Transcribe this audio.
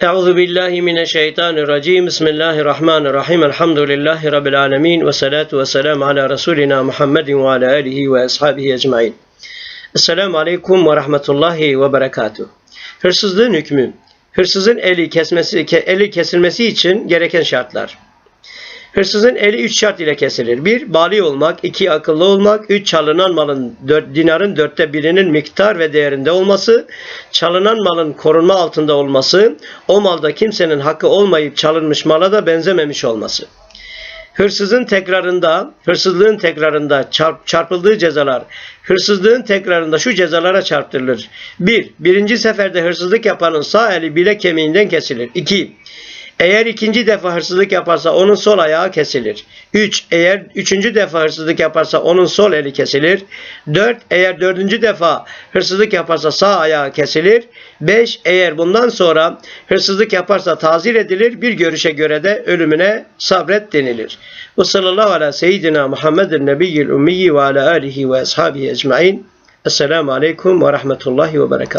Euzu billahi mineşşeytanirracim. Bismillahirrahmanirrahim. Elhamdülillahi rabbil alamin ve salatu vesselam ala resulina Muhammedin ve ala alihi ve ashabihi ecmaîn. Esselamu aleyküm ve rahmetullahi ve berekatuh. Hırsızlığın hükmü. Hırsızın eli kesmesi ke- eli kesilmesi için gereken şartlar. Hırsızın eli üç şart ile kesilir. Bir, bali olmak. iki akıllı olmak. Üç, çalınan malın dört, dinarın dörtte birinin miktar ve değerinde olması. Çalınan malın korunma altında olması. O malda kimsenin hakkı olmayıp çalınmış mala da benzememiş olması. Hırsızın tekrarında, hırsızlığın tekrarında çarp, çarpıldığı cezalar, hırsızlığın tekrarında şu cezalara çarptırılır. 1. birinci seferde hırsızlık yapanın sağ eli bilek kemiğinden kesilir. 2. Eğer ikinci defa hırsızlık yaparsa onun sol ayağı kesilir. 3. Eğer üçüncü defa hırsızlık yaparsa onun sol eli kesilir. 4. Eğer dördüncü defa hırsızlık yaparsa sağ ayağı kesilir. 5. Eğer bundan sonra hırsızlık yaparsa tazir edilir. Bir görüşe göre de ölümüne sabret denilir. Ve sallallahu ala seyyidina Muhammedin nebiyyil ummiyi ve ala alihi ve ashabihi ecmain. Esselamu aleyküm ve rahmetullahi ve berekatuhu.